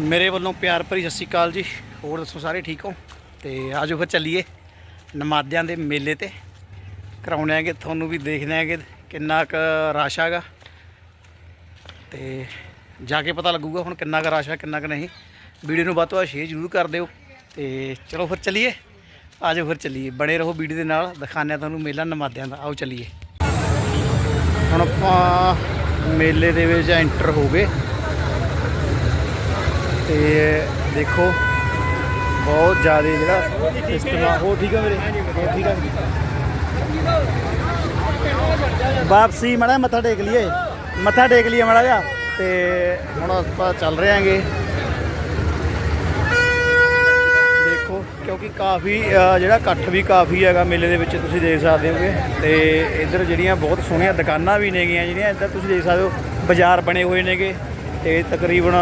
ਮੇਰੇ ਵੱਲੋਂ ਪਿਆਰ ਭਰੀ ਸਤਿ ਸ਼੍ਰੀ ਅਕਾਲ ਜੀ। ਹੋਰ ਦੱਸੋ ਸਾਰੇ ਠੀਕ ਹੋ? ਤੇ ਆਜੋ ਫਿਰ ਚੱਲੀਏ ਨਮਾਦਿਆਂ ਦੇ ਮੇਲੇ ਤੇ। ਕਰਾਉਣੇ ਆਂਗੇ ਤੁਹਾਨੂੰ ਵੀ ਦੇਖਦੇ ਆਂਗੇ ਕਿੰਨਾ ਕੁ ਰਸ਼ ਹੈਗਾ। ਤੇ ਜਾ ਕੇ ਪਤਾ ਲੱਗੂਗਾ ਹੁਣ ਕਿੰਨਾ ਕੁ ਰਸ਼ ਹੈ, ਕਿੰਨਾ ਕੁ ਨਹੀਂ। ਵੀਡੀਓ ਨੂੰ ਵੱਧ ਤੋਂ ਵੱਧ ਸ਼ੇਅਰ ਜ਼ਰੂਰ ਕਰ ਦਿਓ। ਤੇ ਚਲੋ ਫਿਰ ਚੱਲੀਏ। ਆਜੋ ਫਿਰ ਚੱਲੀਏ। ਬਣੇ ਰਹੋ ਵੀਡੀਓ ਦੇ ਨਾਲ। ਦਿਖਾਉਂਦੇ ਹਾਂ ਤੁਹਾਨੂੰ ਮੇਲਾ ਨਮਾਦਿਆਂ ਦਾ। ਆਓ ਚੱਲੀਏ। ਹੁਣ ਆਪਾਂ ਮੇਲੇ ਦੇ ਵਿੱਚ ਐਂਟਰ ਹੋ ਗਏ। ਤੇ ਦੇਖੋ, ਬਹੁਤ ਜ਼ਿਆਦਾ ਜਿਹੜਾ ਸਿਸਟਮ ਆ ਉਹ ਠੀਕ ਆ ਮੇਰੇ ਹੋਰ ਠੀਕ ਆ? ਵਾਪਸੀ, ਮੜਾ ਮੱਥਾ ਟੇਕ ਲਈਏ। ਮੱਥਾ ਟੇਕ ਲਈਏ ਮੜਾ ਜਾ ਤੇ ਹੁਣ ਆਪਾਂ ਚੱਲ ਰਹੇ ਆਂਗੇ ਦੇਖੋ, ਕਿਉਂਕਿ ਕਾਫੀ ਜਿਹੜਾ ਇਕੱਠ ਵੀ ਕਾਫੀ ਹੈਗਾ ਮੇਲੇ ਦੇ ਵਿੱਚ, ਤੁਸੀਂ ਦੇਖ ਸਕਦੇ ਹੋਗੇ। ਤੇ ਇੱਧਰ ਜਿਹੜੀਆਂ ਬਹੁਤ ਸੋਹਣੀਆਂ ਦੁਕਾਨਾਂ ਵੀ ਨੇਗੀਆਂ ਜਿਹੜੀਆਂ, ਇੱਧਰ ਤੁਸੀਂ ਦੇਖ ਸਕਦੇ ਹੋ, ਬਾਜ਼ਾਰ ਬਣੇ ਹੋਏ ਨੇਗੇ। ਤੇ ਤਕਰੀਬਨ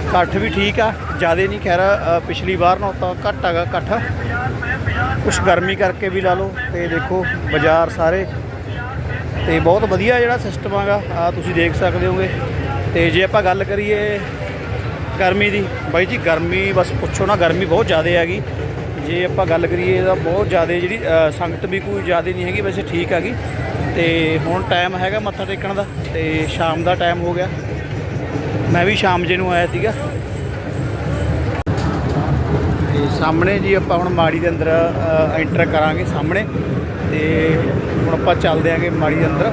ਇਕੱਠ ਵੀ ਠੀਕ ਆ, ਜ਼ਿਆਦਾ ਨਹੀਂ ਖੈਰ ਪਿਛਲੀ ਵਾਰ ਨਾਲੋਂ ਤਾਂ ਘੱਟ ਹੈਗਾ ਇਕੱਠ। ਕੁਛ ਗਰਮੀ ਕਰਕੇ ਵੀ ਲਾ ਲਓ ਤੇ ਦੇਖੋ ਬਾਜ਼ਾਰ ਸਾਰੇ। ਤੇ ਬਹੁਤ ਵਧੀਆ ਜਿਹੜਾ ਸਿਸਟਮ ਹੈਗਾ, ਆ ਤੁਸੀਂ ਦੇਖ ਸਕਦੇ ਹੋਗੇ। ਤੇ ਜੇ ਆਪਾਂ ਗੱਲ ਕਰੀਏ ਗਰਮੀ ਦੀ, ਬਾਈ ਜੀ ਗਰਮੀ ਬਸ ਪੁੱਛੋ ਨਾ, ਗਰਮੀ ਬਹੁਤ ਜ਼ਿਆਦਾ ਹੈਗੀ। ਜੇ ਆਪਾਂ ਗੱਲ ਕਰੀਏ ਤਾਂ ਬਹੁਤ ਜ਼ਿਆਦਾ ਜਿਹੜੀ ਸੰਗਤ ਵੀ ਕੋਈ ਜ਼ਿਆਦਾ ਨਹੀਂ ਹੈਗੀ, ਵੈਸੇ ਠੀਕ ਹੈਗੀ। ਤੇ ਹੁਣ ਟਾਈਮ ਹੈਗਾ ਮੱਥਾ ਟੇਕਣ ਦਾ, ਤੇ ਸ਼ਾਮ ਦਾ ਟਾਈਮ ਹੋ ਗਿਆ। ਮੈਂ ਵੀ ਸ਼ਾਮ ਜੇ ਨੂੰ ਆਇਆ ਸੀਗਾ। ਤੇ ਸਾਹਮਣੇ ਜੀ ਆਪਾਂ ਹੁਣ ਮਾੜੀ ਦੇ ਅੰਦਰ ਐਂਟਰ ਕਰਾਂਗੇ ਸਾਹਮਣੇ। ਤੇ ਹੁਣ ਆਪਾਂ ਚੱਲਦੇ ਆਂਗੇ ਮਾੜੀ ਦੇ ਅੰਦਰ।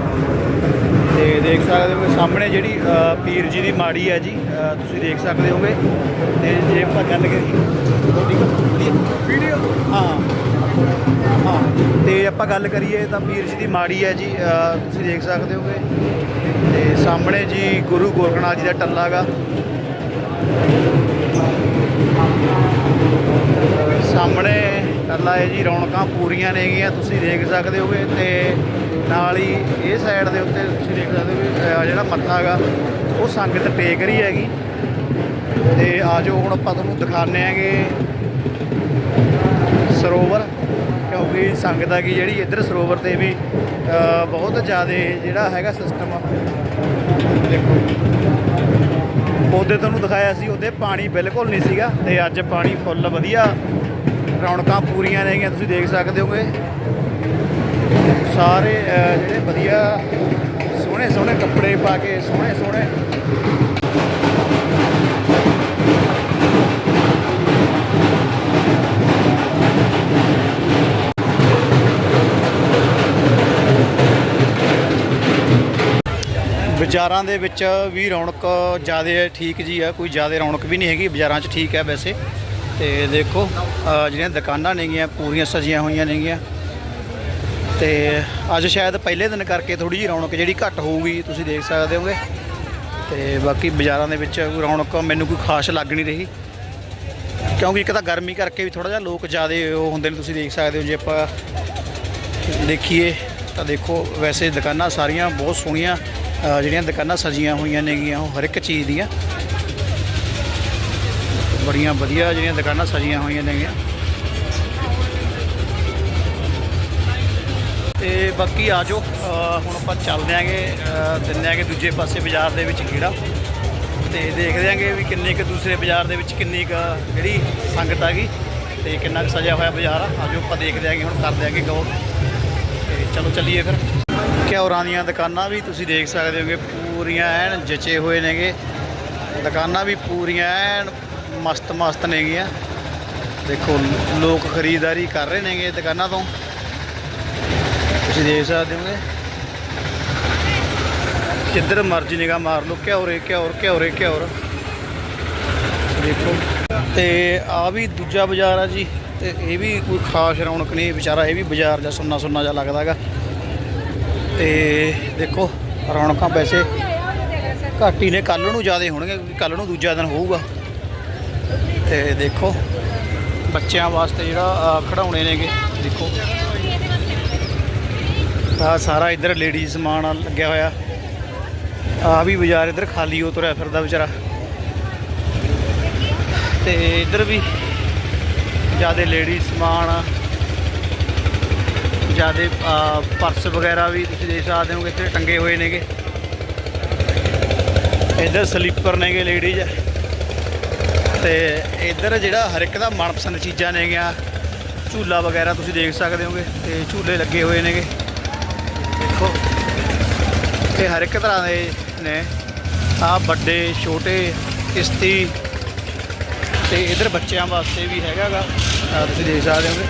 ਤੇ ਦੇਖ ਸਕਦੇ ਹੋਗੇ ਸਾਹਮਣੇ ਜਿਹੜੀ ਪੀਰ ਜੀ ਦੀ ਮਾੜੀ ਹੈ ਜੀ। ਤੁਸੀਂ ਦੇਖ ਸਕਦੇ ਹੋਗੇ। ਤੇ ਜੇ ਆਪਾਂ ਗੱਲ ਕਰੀਏ ਹਾਂ, ਤੇ ਆਪਾਂ ਗੱਲ ਕਰੀਏ ਤਾਂ ਪੀਰ ਜੀ ਦੀ ਮਾੜੀ ਹੈ ਜੀ ਤੁਸੀਂ ਦੇਖ ਸਕਦੇ ਹੋਗੇ। ਤੇ ਸਾਹਮਣੇ ਜੀ ਗੁਰੂ ਗੋਰਖਨਾਥ ਜੀ ਦਾ ਟੱਲਾ ਗਾ। ਸਾਹਮਣੇ ਟੱਲਾ ਹੈ ਜੀ, ਰੌਣਕਾਂ ਪੂਰੀਆਂ ਨੇਗੀਆਂ ਤੁਸੀਂ ਦੇਖ ਸਕਦੇ ਹੋਗੇ। ਤੇ ਨਾਲ ਹੀ ਇਹ ਸਾਈਡ ਦੇ ਉੱਤੇ ਤੁਸੀਂ ਦੇਖ ਸਕਦੇ ਹੋ ਵੀ ਜਿਹੜਾ ਮੱਥਾ ਹੈਗਾ ਉਹ ਸੰਗਤ ਟੇਕ ਰਹੀ ਹੈਗੀ। ਤੇ ਆਜੋ ਹੁਣ ਆਪਾਂ ਤੁਹਾਨੂੰ ਦਿਖਾਉਂਦੇ ਆਂਗੇ ਸਰੋਵਰ। ਕਿਉਂਕਿ ਸੰਗਤ ਆ ਕਿ ਜਿਹੜੀ ਇੱਧਰ ਸਰੋਵਰ ਤੇ ਵੀ ਬਹੁਤ ਜ਼ਿਆਦਾ ਜਿਹੜਾ ਹੈਗਾ ਸਿਸਟਮ ਦੇਖੋ। ਉਹਦੇ ਤੁਹਾਨੂੰ ਦਿਖਾਇਆ ਸੀ, ਉਹਦੇ ਪਾਣੀ ਬਿਲਕੁਲ ਨਹੀਂ ਸੀਗਾ ਤੇ ਅੱਜ ਪਾਣੀ ਫੁੱਲ ਵਧੀਆ। ਰੌਣਕਾਂ ਪੂਰੀਆਂ ਨੇਗੀਆਂ ਤੁਸੀਂ ਦੇਖ ਸਕਦੇ ਹੋਗੇ। ਸਾਰੇ ਜਿਹੜੇ ਵਧੀਆ ਸੋਹਣੇ ਸੋਹਣੇ ਕੱਪੜੇ ਪਾ ਕੇ ਸੋਹਣੇ ਸੋਹਣੇ ਬਾਜ਼ਾਰਾਂ ਦੇ ਵਿੱਚ ਵੀ ਰੌਣਕ ਜ਼ਿਆਦਾ ਠੀਕ ਜੀ ਆ, ਕੋਈ ਜ਼ਿਆਦਾ ਰੌਣਕ ਵੀ ਨਹੀਂ ਹੈਗੀ, ਬਾਜ਼ਾਰਾਂ 'ਚ ਠੀਕ ਹੈ ਵੈਸੇ। ਤੇ ਦੇਖੋ ਜਿਹੜੀਆਂ ਦੁਕਾਨਾਂ ਨੇਗੀਆਂ, ਪੂਰੀਆਂ ਸਜੀਆਂ ਹੋਈਆਂ ਨੇਗੀਆਂ। ਤੇ ਅੱਜ ਸ਼ਾਇਦ ਪਹਿਲੇ ਦਿਨ ਕਰਕੇ ਥੋੜੀ ਜਿਹੀ ਰੌਣਕ ਜਿਹੜੀ ਘੱਟ ਹੋਊਗੀ, ਤੁਸੀਂ ਦੇਖ ਸਕਦੇ ਹੋਗੇ। ਤੇ ਬਾਕੀ ਬਾਜ਼ਾਰਾਂ ਦੇ ਵਿੱਚ ਰੌਣਕ ਮੈਨੂੰ ਕੋਈ ਖਾਸ ਲੱਗ ਨਹੀਂ ਰਹੀ। ਕਿਉਂਕਿ ਇੱਕ ਤਾਂ ਗਰਮੀ ਕਰਕੇ ਵੀ ਥੋੜਾ ਜਿਹਾ ਲੋਕ ਜ਼ਿਆਦਾ ਉਹ ਹੁੰਦੇ ਨੇ, ਤੁਸੀਂ ਦੇਖ ਸਕਦੇ ਹੋ, ਜੇ ਆਪਾਂ ਦੇਖੀਏ ਤਾਂ ਦੇਖੋ, ਵੈਸੇ ਦੁਕਾਨਾਂ ਸਾਰੀਆਂ ਬਹੁਤ ਸੋਹਣੀਆਂ। ਜਿਹੜੀਆਂ ਦੁਕਾਨਾਂ ਸਜੀਆਂ ਹੋਈਆਂ ਨੇਗੀਆਂ ਉਹ ਹਰ ਇੱਕ ਚੀਜ਼ ਦੀਆਂ। ਬੜੀਆਂ ਵਧੀਆ ਜਿਹੜੀਆਂ ਦੁਕਾਨਾਂ ਸਜੀਆਂ ਹੋਈਆਂ ਨੇਗੀਆਂ। ਤੇ ਬਾਕੀ ਆ ਜਾਓ ਹੁਣ ਆਪਾਂ ਚੱਲਦੇ ਆਂਗੇ ਅ, ਦਿੰਦੇ ਆਂਗੇ ਦੂਜੇ ਪਾਸੇ ਬਾਜ਼ਾਰ ਦੇ ਵਿੱਚ ਕੀੜਾ ਤੇ ਦੇਖਦੇ ਆਂਗੇ ਵੀ ਕਿੰਨੇ ਕੁ ਦੂਸਰੇ ਬਾਜ਼ਾਰ ਦੇ ਵਿੱਚ ਕਿੰਨੀ ਕੁ ਜਿਹੜੀ ਸੰਗਤ ਆ ਗਈ ਤੇ ਕਿੰਨਾ ਕੁ ਸਜਿਆ ਹੋਇਆ ਬਾਜ਼ਾਰ ਆ। ਆਜੋ ਆਪਾਂ ਦੇਖਦੇ ਆਂਗੇ ਹੁਣ ਕਰਦੇ ਆਂਗੇ ਗੌਰ। ਤੇ ਚਲੋ ਚੱਲੀਏ ਫਿਰ। ਘਿਓਰਾਂ ਦੀਆਂ ਦੁਕਾਨਾਂ ਵੀ, ਤੁਸੀਂ ਦੇਖ ਸਕਦੇ ਹੋਗੇ, ਪੂਰੀਆਂ ਐਨ ਜਚੇ ਹੋਏ ਨੇਗੇ। ਦੁਕਾਨਾਂ ਵੀ ਪੂਰੀਆਂ ਐਨ ਮਸਤ ਮਸਤ ਨੇਗੀਆਂ। ਦੇਖੋ, ਲੋਕ ਖਰੀਦਦਾਰੀ ਕਰ ਰਹੇ ਨੇਗੇ ਦੁਕਾਨਾਂ ਤੋਂ। ਤੁਸੀਂ ਦੇਖ ਸਕਦੇ ਹੋਗੇ। ਜਿੱਧਰ ਮਰਜ਼ੀ ਨਿਗਾਹ ਮਾਰ ਲਓ ਘਿਓਰੇ ਘਿਓਰ ਘਿਓਰੇ ਘਿਓਰ ਦੇਖੋ, ਤੇ ਆ ਵੀ ਦੂਜਾ ਬਾਜ਼ਾਰ ਆ ਜੀ, ਤੇ ਇਹ ਵੀ ਕੋਈ ਖਾਸ ਰੌਣਕ ਨਹੀਂ, ਵਿਚਾਰਾ ਇਹ ਵੀ ਬਾਜ਼ਾਰ ਜਾਂ ਸੁੰਨਾ ਸੁੰਨਾ ਜਿਹਾ ਲੱਗਦਾ ਹੈਗਾ। ਤੇ ਦੇਖੋ ਰੌਣਕਾਂ ਵੈਸੇ ਘੱਟ ਹੀ ਨੇ ਕੱਲ ਨੂੰ ਜ਼ਿਆਦਾ ਹੋਣਗੇ ਕਿਉਂਕਿ ਕੱਲ ਨੂੰ ਦੂਜਾ ਦਿਨ ਹੋਊਗਾ। ਤੇ ਦੇਖੋ ਬੱਚਿਆਂ ਵਾਸਤੇ ਜਿਹੜਾ ਅ, ਖਿਡੌਣੇ ਨੇਗੇ ਦੇਖੋ। ਆ ਸਾਰਾ ਇੱਧਰ ਲੇਡੀਜ਼ ਸਮਾਨ ਆ ਲੱਗਿਆ ਹੋਇਆ। ਆ ਵੀ ਬਾਜ਼ਾਰ ਇੱਧਰ ਖਾਲੀ ਹੋ ਤੁਰਿਆ ਫਿਰਦਾ ਵਿਚਾਰਾ। ਤੇ ਇੱਧਰ ਵੀ ਜ਼ਿਆਦਾ ਲੇਡੀਜ਼ ਸਮਾਨ ਜਿਆਦੇ ਪਰਸ ਵਗੈਰਾ ਵੀ ਤੁਸੀਂ ਦੇਖ ਸਕਦੇ ਹੋ ਇੱਥੇ ਟੰਗੇ ਹੋਏ ਨੇਗੇ। ਇੱਧਰ ਸਲੀਪਰ ਨੇਗੇ ਲੇਡੀਜ਼। ਤੇ ਇੱਧਰ ਜਿਹੜਾ ਹਰ ਇੱਕ ਦਾ ਮਨਪਸੰਦ ਚੀਜ਼ਾਂ ਨੇਗੀਆਂ, ਝੂਲਾ ਵਗੈਰਾ ਤੁਸੀਂ ਦੇਖ ਸਕਦੇ ਹੋਗੇ, ਤੇ ਝੂਲੇ ਲੱਗੇ ਹੋਏ ਨੇਗੇ। ਦੇਖੋ, ਤੇ ਹਰ ਇੱਕ ਤਰ੍ਹਾਂ ਦੇ ਨੇ। ਆ ਵੱਡੇ, ਛੋਟੇ, ਕਿਸ਼ਤੀ। ਤੇ ਇਧਰ ਬੱਚਿਆਂ ਵਾਸਤੇ ਵੀ ਹੈਗਾਗਾ ਆ ਤੁਸੀਂ ਦੇਖ ਸਕਦੇ ਹੋਗੇ।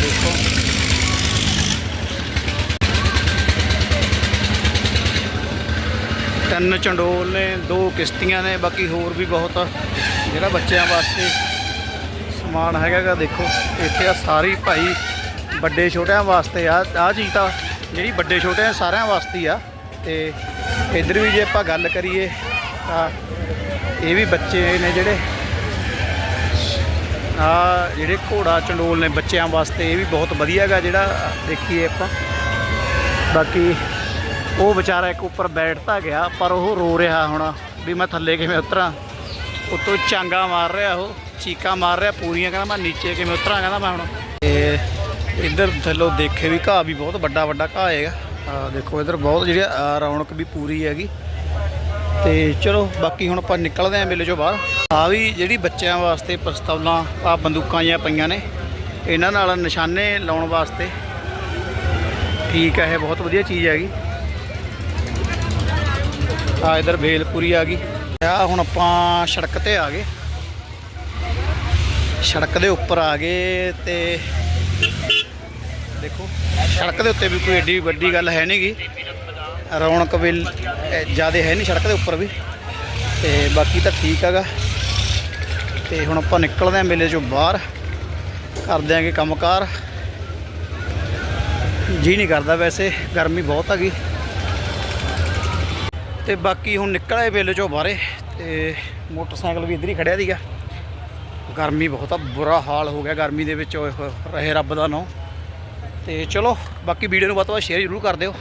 ਦੇਖੋ। ਤਿੰਨ ਚੰਡੋਲ ਨੇ, ਦੋ ਕਿਸ਼ਤੀਆਂ ਨੇ, ਬਾਕੀ ਹੋਰ ਵੀ ਬਹੁਤ ਜਿਹੜਾ ਬੱਚਿਆਂ ਵਾਸਤੇ ਸਮਾਨ ਹੈਗਾਗਾ ਦੇਖੋ, ਇੱਥੇ ਆ ਸਾਰੀ ਭਾਈ ਵੱਡੇ ਛੋਟਿਆਂ ਵਾਸਤੇ ਆ। ਆ ਚੀਜ਼ ਤਾਂ ਜਿਹੜੀ ਵੱਡੇ ਛੋਟਿਆਂ ਸਾਰਿਆਂ ਵਾਸਤੇ ਆ। ਤੇ ਇਧਰ ਵੀ ਜੇ ਆਪਾਂ ਗੱਲ ਕਰੀਏ, ਤਾਂ ਇਹ ਵੀ ਬੱਚੇ ਨੇ ਜਿਹੜੇ। ਆ ਜਿਹੜੇ ਘੋੜਾ ਚੰਡੋਲ ਨੇ ਬੱਚਿਆਂ ਵਾਸਤੇ, ਇਹ ਵੀ ਬਹੁਤ ਵਧੀਆ ਹੈਗਾ ਜਿਹੜਾ ਦੇਖੀਏ ਆਪਾਂ। ਬਾਕੀ ਉਹ ਵਿਚਾਰਾ ਇੱਕ ਉੱਪਰ ਬੈਠਤਾ ਗਿਆ, ਪਰ ਉਹ ਰੋ ਰਿਹਾ ਹੁਣ, ਵੀ ਮੈਂ ਥੱਲੇ ਕਿਵੇਂ ਉਤਰਾਂ? ਉੱਤੋਂ ਚਾਂਗਾ ਮਾਰ ਰਿਹਾ ਉਹ, ਚੀਕਾਂ ਮਾਰ ਰਿਹਾ ਪੂਰੀਆਂ, ਕਹਿੰਦਾ ਮੈਂ ਨੀਚੇ ਕਿਵੇਂ ਉਤਰਾਂ, ਕਹਿੰਦਾ ਮੈਂ ਹੁਣ। ਤੇ ਇੱਧਰ ਥੱਲੋਂ ਦੇਖੇ ਵੀ ਘਾਹ ਵੀ ਬਹੁਤ ਵੱਡਾ ਵੱਡਾ ਘਾਹ ਹੈਗਾ। ਆ ਦੇਖੋ ਇੱਧਰ ਬਹੁਤ ਜਿਹੜੀ ਆ ਰੌਣਕ ਵੀ ਪੂਰੀ ਹੈਗੀ। ਤੇ ਚਲੋ, ਬਾਕੀ ਹੁਣ ਆਪਾਂ ਨਿਕਲਦੇ ਆਂ ਮੇਲੇ ਚੋਂ ਬਾਹਰ। ਆ ਵੀ ਜਿਹੜੀ ਬੱਚਿਆਂ ਵਾਸਤੇ ਪਿਸਤੌਲਾਂ ਆ ਬੰਦੂਕਾਂ ਜਿਹੀਆਂ ਪਈਆਂ ਨੇ, ਇਹਨਾਂ ਨਾਲ ਨਿਸ਼ਾਨੇ ਲਾਉਣ ਵਾਸਤੇ। ਠੀਕ ਹੈ, ਇਹ ਬਹੁਤ ਵਧੀਆ ਚੀਜ਼ ਹੈਗੀ। ਆ ਇਧਰ ਭੇਲਪੁਰੀ ਆ ਗਈ। ਆ ਹੁਣ ਆਪਾਂ ਸੜਕ ਤੇ ਆ ਗਏ। ਸੜਕ ਦੇ ਉੱਪਰ ਆ ਗਏ ਤੇ ਦੇਖੋ, ਸੜਕ ਦੇ ਉੱਤੇ ਵੀ ਕੋਈ ਏਡੀ ਵੱਡੀ ਗੱਲ ਹੈ ਨਹੀਂਗੀ ਰੌਣਕ ਵੀ ਜ਼ਿਆਦਾ ਹੈ ਨਹੀਂ ਸੜਕ ਦੇ ਉੱਪਰ ਵੀ। ਤੇ ਬਾਕੀ ਤਾਂ ਠੀਕ ਹੈਗਾ। ਤੇ ਹੁਣ ਆਪਾਂ ਨਿਕਲਦੇ ਆਂ ਮੇਲੇ ਚੋਂ ਬਾਹਰ। ਕਰਦੇ ਆਂਗੇ ਕੰਮਕਾਰ। ਜੀ ਨਹੀਂ ਕਰਦਾ ਵੈਸੇ, ਗਰਮੀ ਬਹੁਤ ਹੈਗੀ। ਤੇ ਬਾਕੀ ਹੁਣ ਨਿਕਲ ਨਿਕਲੇ ਵੇਲੇ ਚੋਂ ਬਾਹਰੇ ਤੇ ਮੋਟਰਸਾਈਕਲ ਵੀ ਇੱਧਰ ਹੀ ਖੜਿਆ ਸੀਗਾ। ਗਰਮੀ ਬਹੁਤ ਆ, ਬੁਰਾ ਹਾਲ ਹੋ ਗਿਆ ਗਰਮੀ ਦੇ ਵਿੱਚ ਰਹੇ ਰੱਬ ਦਾ ਨਾਂ ਤੇ ਚਲੋ, ਬਾਕੀ ਵੀਡੀਓ ਨੂੰ ਵੱਧ ਤੋਂ ਵੱਧ ਸ਼ੇਅਰ ਜ਼ਰੂਰ ਕਰ ਦਿਓ।